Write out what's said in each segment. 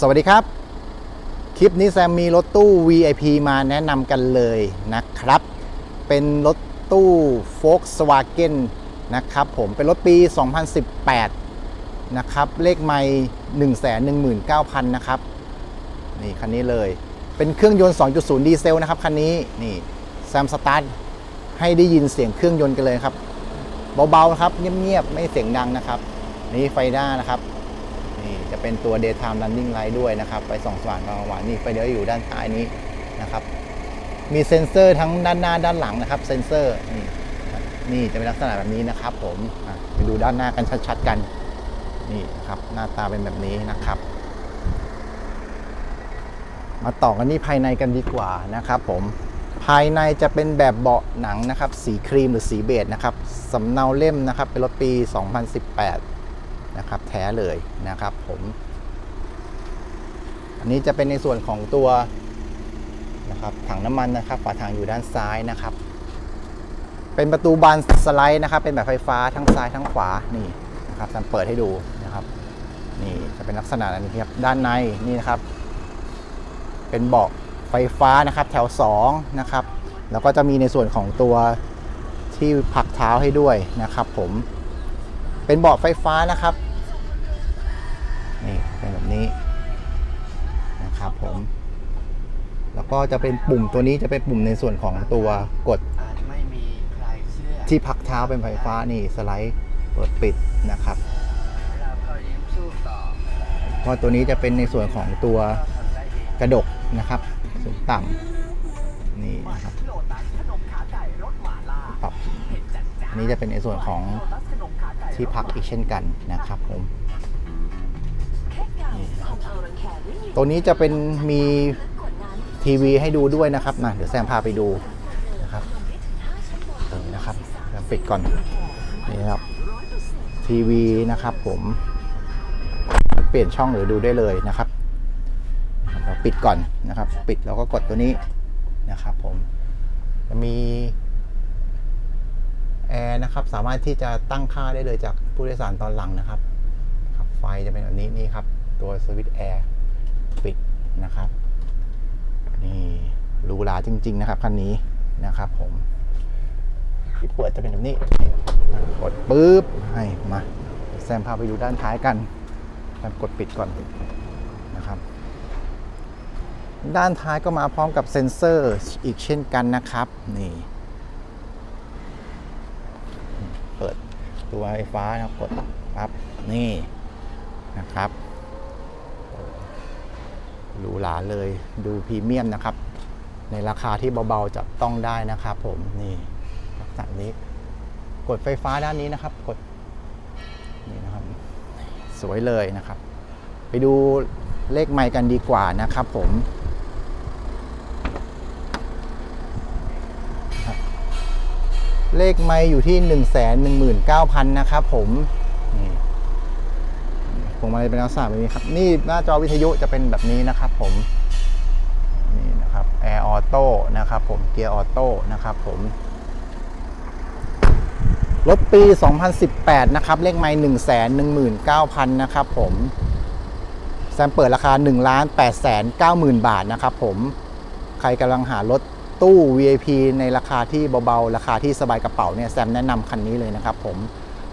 สวัสดีครับ คลิปนี้แซมมีรถตู้ VIP มาแนะนำกันเลยนะครับ เป็นรถตู้ Volkswagen นะครับผมเป็นรถปี 2018 นะครับ เลขไม่119,000 นะครับ นี่คันนี้เลย เป็นเครื่องยนต์ 2.0 ดีเซลนะครับ คันนี้นี่แซมสตาร์ทให้ได้ยินเสียงเครื่องยนต์กันเลยครับ เบาๆนะครับเงียบๆ ไม่เสียงดังนะครับ นี่ไฟหน้านะครับ จะเป็นตัว daytime running light ด้วยนะครับ ไฟส่องสว่างกลางวันนี่ไฟเลี้ยวอยู่ด้านท้ายนี้นะครับ มีเซ็นเซอร์ทั้งด้านหน้าด้านหลังนะครับ เซ็นเซอร์นี่นี่จะเป็นลักษณะแบบนี้นะครับ ผมไปดูด้านหน้ากันชัดๆกันนี่ครับหน้าตาเป็นแบบนี้นะครับ มาต่อกันที่ภายในกันดีกว่านะครับผมภายในจะเป็นแบบเบาะหนังนะครับ สีครีมหรือสีเบจนะครับสำเนาเล่มนะครับ เป็นรถปี 2018 นะครับแท้เลยนะครับผมอันนี้จะเป็นในส่วนของตัวนะครับถังน้ำมันนะครับฝาถังอยู่ด้านซ้ายนะครับ เป็นประตูบานสไลด์นะครับ เป็นแบบไฟฟ้าทั้งซ้ายทั้งขวานี่นะครับจะเปิดให้ดูนะครับ นี่จะเป็นลักษณะอันนี้ครับด้านในนี่นะครับ เป็นเบาะไฟฟ้านะครับ แถว2นะครับแล้วก็จะมีในส่วนของตัวที่ผักเท้าให้ด้วยนะครับ ผม เป็นเบาะไฟฟ้านะครับ นี่ เป็นแบบนี้นะครับผม แล้วก็จะเป็นปุ่มตัวนี้จะเป็นปุ่มในส่วนของตัวกดอาจไม่มีใครเชื่อที่พักเท้าเป็นไฟฟ้านี่สไลด์เปิดปิดนะครับเราก็ยิ้มสู้ต่อเพราะตัวนี้จะเป็นในส่วนของตัวก็ทำได้ดีกระดกนะครับสูงต่ำนี่นะครับโลตัสขนมขาไก่รสหม่าล่าปรับเผ็ดจัดจ้านอันนี้จะเป็นในส่วนของ โลตัสขนมขาไก่ที่พักอีกเช่นกันนะครับผมตัวนี้จะเป็นมีทีวีให้ดูด้วยนะครับนะเดี๋ยวแซมพาไปดูนะครับเออนะครับเดี๋ยวปิดก่อนนี่นะครับทีวีนะครับผมเปลี่ยนช่องหรือดูได้เลยนะครับนะครับเราปิดก่อนนะครับ ปิดแล้วก็กดตัวนี้นะครับผมจะมีแอร์ นะครับ สามารถที่จะตั้งค่าได้เลยจากผู้โดยสารตอนหลังนะครับครับไฟจะเป็นแบบนี้นี่ครับ ตัวสวิตช์แอร์ปิดนะครับ นี่รูหราจริง ๆ นะครับคันนี้นะครับผมที่เปิดจะเป็นแบบนี้กดปุ๊บให้มาแซมพาไปดูด้านท้ายกันแซมกดปิดก่อนนะครับ ด้านท้ายก็มาพร้อมกับเซ็นเซอร์อีกเช่นกันนะครับ นี่ เปิดตัวไฟฟ้านะครับกดปั๊บนี่นะครับหรูหราเลยดูพรีเมียมนะครับ ในราคาที่เบาๆจับต้องได้นะครับผมนี่ลักษณะนี้กดไฟฟ้าด้านนี้นะครับ กดนี่นะครับ สวยเลยนะครับ ไปดูเลขไมค์กันดีกว่านะครับผม เลขไมค์อยู่ที่ 1 1 9 0 0 0 นะครับผมนี่ผมมาเป็นลักษณะแบบนี้ครับ นี่หน้าจอวิทยุจะเป็นแบบนี้นะครับผม นี่นะครับแอร์ออโต้นะครับผมเกียร์ออโต้นะครับผมรถปี 2018 นะครับ เลขไมค์1 1 9 0 0 0 นะครับผมแซมเปิดราคา 1 8 9 0 0 0 0 บาทนะครับผม ใครกำลังหารถ ตู้ VIP ในราคาที่เบาๆ ราคาที่สบายกระเป๋าเนี่ยแซมแนะนำคันนี้เลยนะครับผม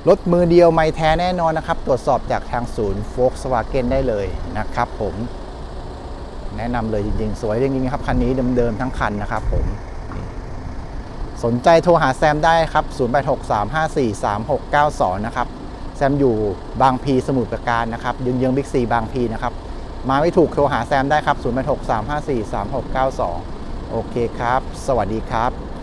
รถมือเดียวไม่แท้แน่นอนนะครับ ตรวจสอบจากทางศูนย์ Volkswagen ได้เลยนะครับผมแนะนำเลยจริงๆ สวยจริงๆครับ คันนี้เดิมๆทั้งคันนะครับผมสนใจโทรหาแซมได้ครับ 0863543692 นะครับ แซมอยู่บางพีสมุทรปราการนะครับยืงยืงบิ๊กซีบางพีนะครับ มาไม่ถูกโทรหาแซมได้ครับ 0863543692 โอเคครับ สวัสดีครับ